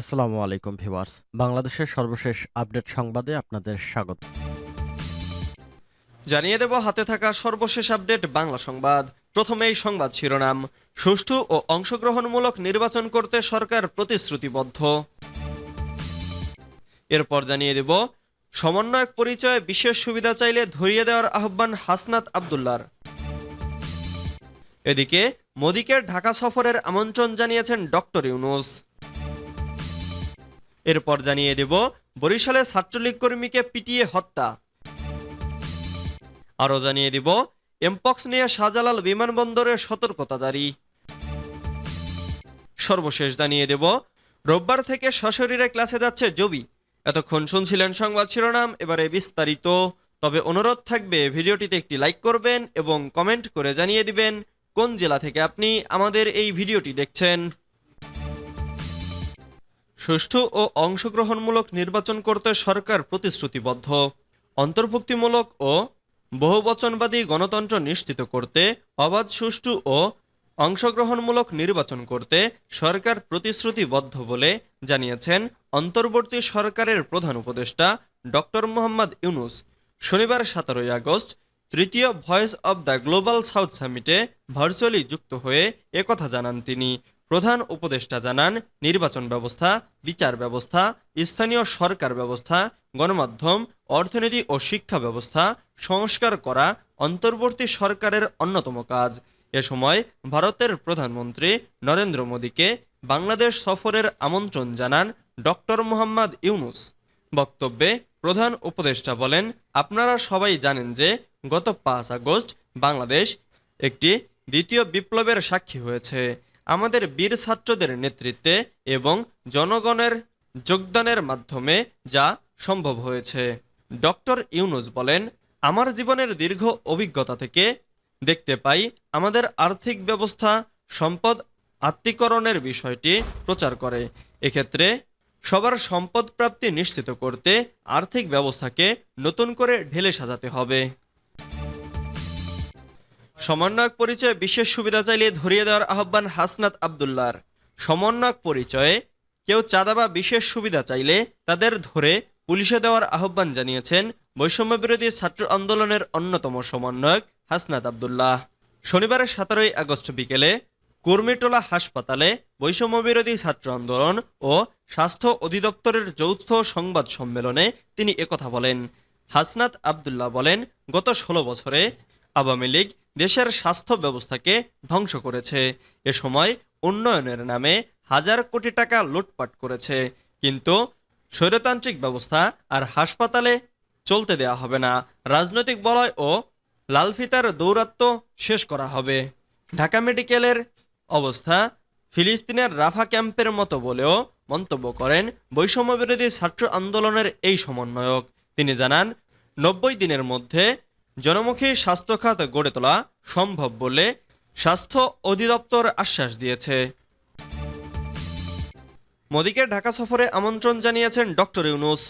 আসসালামু আলাইকুম, ভিউয়ার্স। বাংলাদেশের সর্বশেষ আপডেট সংবাদে আপনাদের স্বাগত। জানিয়ে দেব, হাতে থাকা সর্বশেষ আপডেট বাংলা সংবাদ। প্রথমেই সংবাদ শিরোনাম। সুষ্ঠু ও অংশগ্রহণমূলক নির্বাচন করতে সরকার প্রতিশ্রুতিবদ্ধ। এরপর জানিয়ে দেব, সমন্বয়ক পরিচয়ে বিশেষ সুবিধা চাইলে ধরিয়ে দেওয়ার আহ্বান হাসনাত আবদুল্লার। এদিকে, মোদীকে ঢাকা সফরের আমন্ত্রণ জানিয়েছেন ডক্টর ইউনুস। এরপর জানিয়ে দেব, বরিশালে ছাত্রলীগ কর্মীকে পিটিয়ে হত্যা। আরও জানিয়ে দিব, এমপক্স নিয়ে শাহজালাল বিমানবন্দরে সতর্কতা জারি। সর্বশেষ জানিয়ে দেব, রোববার থেকে সশরীরে ক্লাসে যাচ্ছে জবি। এতক্ষণ শুনছিলেন সংবাদ শিরোনাম, এবারে বিস্তারিত। তবে অনুরোধ থাকবে, ভিডিওটিতে একটি লাইক করবেন এবং কমেন্ট করে জানিয়ে দিবেন, কোন জেলা থেকে আপনি আমাদের এই ভিডিওটি দেখছেন। সুষ্ঠু ও অংশগ্রহণমূলক নির্বাচন করতে সরকার প্রতিশ্রুতিবদ্ধ। অন্তর্ভুক্তিমূলক ও বহুবচনবাদী গণতন্ত্র নিশ্চিত করতে, অবাধ, সুষ্ঠু ও অংশগ্রহণমূলক নির্বাচন করতে সরকার প্রতিশ্রুতিবদ্ধ বলে জানিয়েছেন অন্তর্বর্তী সরকারের প্রধান উপদেষ্টা ডক্টর মোহাম্মদ ইউনুস। শনিবার সতেরোই আগস্ট তৃতীয় voice of the global south সামিটে virtually যুক্ত হয়ে একথা জানান তিনি। প্রধান উপদেষ্টা জানান, নির্বাচন ব্যবস্থা, বিচার ব্যবস্থা, স্থানীয় সরকার ব্যবস্থা, গণমাধ্যম, অর্থনীতি ও শিক্ষা ব্যবস্থা, সংস্কার করা অন্তর্বর্তী সরকারের অন্যতম কাজ। এ সময় ভারতের প্রধানমন্ত্রী নরেন্দ্র মোদীকে বাংলাদেশ সফরের আমন্ত্রণ জানান ডক্টর মোহাম্মদ ইউনুস। বক্তব্যে প্রধান উপদেষ্টা বলেন, আপনারা সবাই জানেন যে গত পাঁচ আগস্ট বাংলাদেশ একটি দ্বিতীয় বিপ্লবের সাক্ষী হয়েছে। আমাদের বীর ছাত্রদের নেতৃত্বে এবং জনগণের যোগদানের মাধ্যমে যা সম্ভব হয়েছে। ডক্টর ইউনুস বলেন, আমার জীবনের দীর্ঘ অভিজ্ঞতা থেকে দেখতে পাই আমাদের আর্থিক ব্যবস্থা, সম্পদ আত্মীকরণের বিষয়টি প্রচার করে। এক্ষেত্রে সবার সম্পদ প্রাপ্তি নিশ্চিত করতে আর্থিক ব্যবস্থাকে নতুন করে ঢেলে সাজাতে হবে। সমন্বয়ক পরিচয়ে বিশেষ সুবিধা চাইলে ধরিয়ে দেওয়ার আহ্বান হাসনাত আবদুল্লার সমন্বয়ক পরিচয়ে কেউ চাঁদা বা বিশেষ সুবিধা চাইলে তাদের ধরে পুলিশে দেওয়ার আহ্বান জানিয়েছেন বৈষম্য বিরোধী ছাত্র আন্দোলনের অন্যতম সমন্বয়ক হাসনাত আবদুল্লাহ। শনিবারের সতেরোই আগস্ট বিকেলে কুর্মিটোলা হাসপাতালে বৈষম্য বিরোধী ছাত্র আন্দোলন ও স্বাস্থ্য অধিদপ্তরের যৌথ সংবাদ সম্মেলনে তিনি একথা বলেন। হাসনাত আবদুল্লাহ বলেন, গত ষোলো বছরে আওয়ামী লীগ দেশের স্বাস্থ্য ব্যবস্থাকে ধ্বংস করেছে। এ সময় উন্নয়নের নামে হাজার কোটি টাকা লুটপাট করেছে। কিন্তু স্বৈরতান্ত্রিক ব্যবস্থা আর হাসপাতালে চলতে দেয়া হবে না। রাজনৈতিক বলয় ও লালফিতার দৌরাত্ম শেষ করা হবে। ঢাকা মেডিকেলের অবস্থা ফিলিস্তিনের রাফা ক্যাম্পের মতো বলেও মন্তব্য করেন বৈষম্য বিরোধী ছাত্র আন্দোলনের এই সমন্বয়ক। তিনি জানান, নব্বই দিনের মধ্যে জনমুখী স্বাস্থ্য খাত গড়ে তোলা সম্ভব বলে স্বাস্থ্য অধিদপ্তর আশ্বাস দিয়েছে। মোদীকে ঢাকা সফরে আমন্ত্রণ জানিয়েছেন ডক্টর ইউনুস।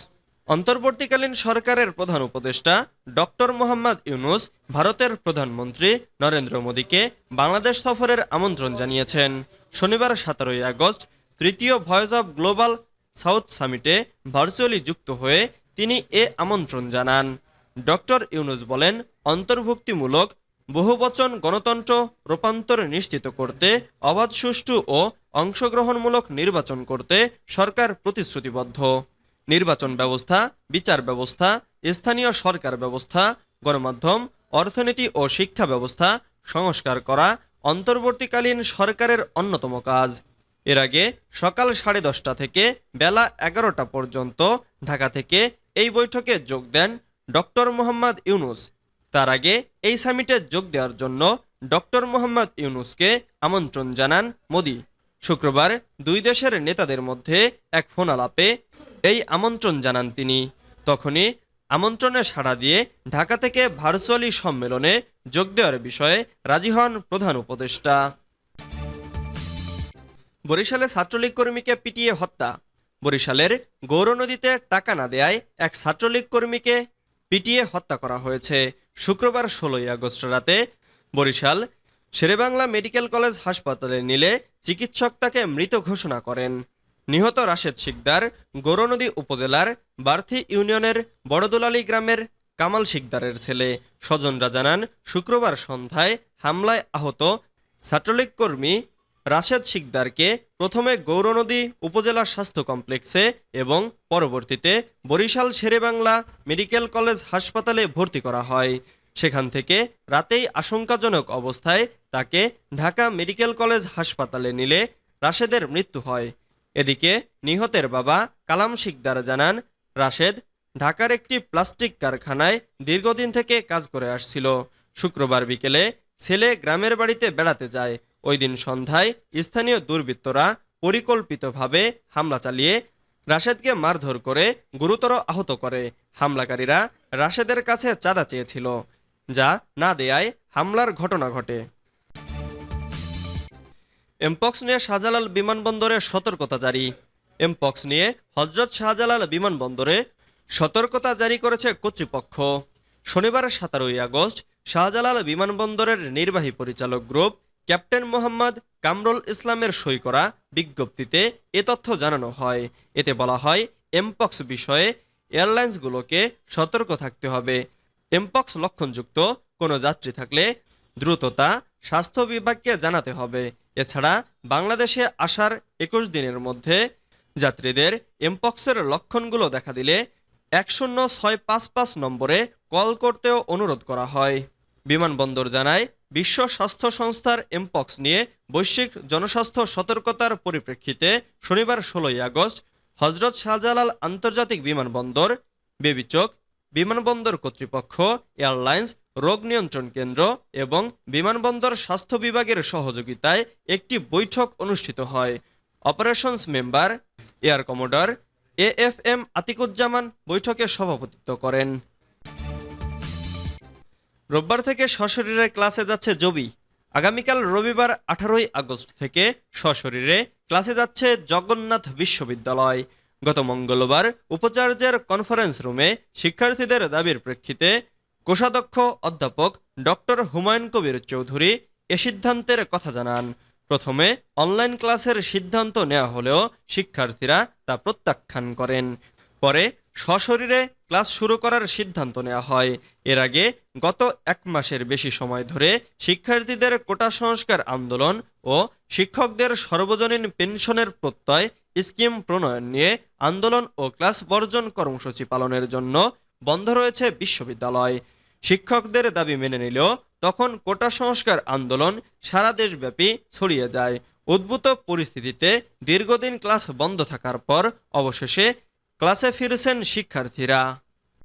অন্তর্বর্তীকালীন সরকারের প্রধান উপদেষ্টা ডক্টর মোহাম্মদ ইউনুস ভারতের প্রধানমন্ত্রী নরেন্দ্র মোদীকে বাংলাদেশ সফরের আমন্ত্রণ জানিয়েছেন। শনিবার সতেরোই আগস্ট তৃতীয় ভয়েস অব গ্লোবাল সাউথ সামিটে ভার্চুয়ালি যুক্ত হয়ে তিনি এ আমন্ত্রণ জানান। ডক্টর ইউনুস বলেন, অন্তর্ভুক্তিমূলক বহুবচন গণতন্ত্র রূপান্তর নিশ্চিত করতে, অবাধ, সুষ্ঠু ও অংশগ্রহণমূলক নির্বাচন করতে সরকার প্রতিশ্রুতিবদ্ধ। নির্বাচন ব্যবস্থা, বিচার ব্যবস্থা, স্থানীয় সরকার ব্যবস্থা, গণমাধ্যম, অর্থনীতি ও শিক্ষা ব্যবস্থা সংস্কার করা অন্তর্বর্তীকালীন সরকারের অন্যতম কাজ। এর আগে সকাল সাড়ে দশটা থেকে বেলা এগারোটা পর্যন্ত ঢাকা থেকে এই বৈঠকে যোগ দেন ডক্টর মোহাম্মদ ইউনুস। তার আগে এই সামিটে যোগ দেওয়ার জন্য ডক্টর মোহাম্মদ ইউনুসকে আমন্ত্রণ জানান মোদি। শুক্রবার দুই দেশের নেতাদের মধ্যে এক ফোন আলাপে এই আমন্ত্রণ জানান তিনি। তখনই আমন্ত্রণে সাড়া দিয়ে ঢাকা থেকে ভার্চুয়ালি সম্মেলনে যোগ দেওয়ার বিষয়ে রাজি হন প্রধান উপদেষ্টা। বরিশালে ছাত্রলীগ কর্মীকে পিটিয়ে হত্যা। বরিশালের গৌরনদীতে টাকা না দেয়ায় এক ছাত্রলীগ কর্মীকে পিটিয়ে হত্যা করা হয়েছে শুক্রবার ষোলোই আগস্ট রাতে। বরিশাল, শেরেবাংলা মেডিকেল কলেজ হাসপাতালে নিলে চিকিৎসক তাকে মৃত ঘোষণা করেন। নিহত রাশেদ শিকদার গৌরনদী উপজেলার বার্থি ইউনিয়নের বড়দুলালি গ্রামের কামাল শিকদারের ছেলে। স্বজনরা জানান, শুক্রবার সন্ধ্যায় হামলায় আহত ছাত্রলীগ কর্মী রাশেদ শিকদারকে প্রথমে গৌরনদী উপজেলা স্বাস্থ্য কমপ্লেক্সে এবং পরবর্তীতে বরিশাল শেরেবাংলা মেডিকেল কলেজ হাসপাতালে ভর্তি করা হয়। সেখান থেকে রাতেই আশঙ্কাজনক অবস্থায় তাকে ঢাকা মেডিকেল কলেজ হাসপাতালে নিলে রাশেদের মৃত্যু হয়। এদিকে নিহতের বাবা কালাম শিকদার জানান, রাশেদ ঢাকার একটি প্লাস্টিক কারখানায় দীর্ঘদিন থেকে কাজ করে আসছিল। শুক্রবার বিকেলে ছেলে গ্রামের বাড়িতে বেড়াতে যায়। ওই দিন সন্ধ্যায় স্থানীয় দুর্বৃত্তরা পরিকল্পিতভাবে হামলা চালিয়ে রাশেদকে মারধর করে গুরুতর আহত করে। হামলাকারীরা রাশেদের কাছে চাঁদা চেয়েছিল, যা না দেয়ায় হামলার ঘটনা ঘটে। এমপক্স নিয়ে শাহজালাল বিমানবন্দরে সতর্কতা জারি। এমপক্স নিয়ে হজরত শাহজালাল বিমানবন্দরে সতর্কতা জারি করেছে কর্তৃপক্ষ। শনিবার সতেরোই আগস্ট শাহজালাল বিমানবন্দরের নির্বাহী পরিচালক গ্রুপ ক্যাপ্টেন মোহাম্মদ কামরুল ইসলামের সই করা বিজ্ঞপ্তিতে এ তথ্য জানানো হয়। এতে বলা হয়, এমপক্স বিষয়ে এয়ারলাইন্সগুলোকে সতর্ক থাকতে হবে। এমপক্স লক্ষণযুক্ত কোনো যাত্রী থাকলে দ্রুততা স্বাস্থ্য বিভাগকে জানাতে হবে। এছাড়া বাংলাদেশে আসার একুশ দিনের মধ্যে যাত্রীদের এমপক্সের লক্ষণগুলো দেখা দিলে এক শূন্য ছয় পাঁচ পাঁচ নম্বরে কল করতেও অনুরোধ করা হয়। বিমানবন্দর জানায় বিশ্ব স্বাস্থ্য সংস্থার এমপক্স নিয়ে বৈশ্বিক জনস্বাস্থ্য সতর্কতার পরিপ্রেক্ষিতে শনিবার ষোলোই আগস্ট হজরত শাহজালাল আন্তর্জাতিক বিমানবন্দর, বেবিচক, বিমানবন্দর কর্তৃপক্ষ, এয়ারলাইন্স, রোগ নিয়ন্ত্রণ কেন্দ্র এবং বিমানবন্দর স্বাস্থ্য বিভাগের সহযোগিতায় একটি বৈঠক অনুষ্ঠিত হয়। Operations member, air commodore, A F M Atiquzzaman বৈঠকে সভাপতিত্ব করেন। রোববার থেকে সশরীরে ক্লাসে যাচ্ছে জবি। আগামীকাল রবিবার আঠারোই আগস্ট থেকে সশরীরে ক্লাসে যাচ্ছে জগন্নাথ বিশ্ববিদ্যালয়। গত মঙ্গলবার উপাচার্যের কনফারেন্স রুমে শিক্ষার্থীদের দাবির প্রেক্ষিতে কোষাধ্যক্ষ অধ্যাপক ডক্টর হুমায়ুন কবির চৌধুরী এ সিদ্ধান্তের কথা জানান। প্রথমে অনলাইন ক্লাসের সিদ্ধান্ত নেওয়া হলেও শিক্ষার্থীরা তা প্রত্যাখ্যান করেন। পরে সশরীরে ক্লাস শুরু করার সিদ্ধান্ত নেওয়া হয়। এর আগে গত এক মাসের বেশি সময় ধরে শিক্ষার্থীদের কোটা সংস্কার আন্দোলন ও শিক্ষকদের সর্বজনীন পেনশনের প্রত্যয়, স্কিম প্রণয়ন নিয়ে আন্দোলন ও ক্লাস বর্জন কর্মসূচি পালনের জন্য বন্ধ রয়েছে বিশ্ববিদ্যালয়। শিক্ষকদের দাবি মেনে নিলেও তখন কোটা সংস্কার আন্দোলন সারা দেশব্যাপী ছড়িয়ে যায়। উদ্ভূত পরিস্থিতিতে দীর্ঘদিন ক্লাস বন্ধ থাকার পর অবশেষে ক্লাসে ফিরেছেন শিক্ষার্থীরা।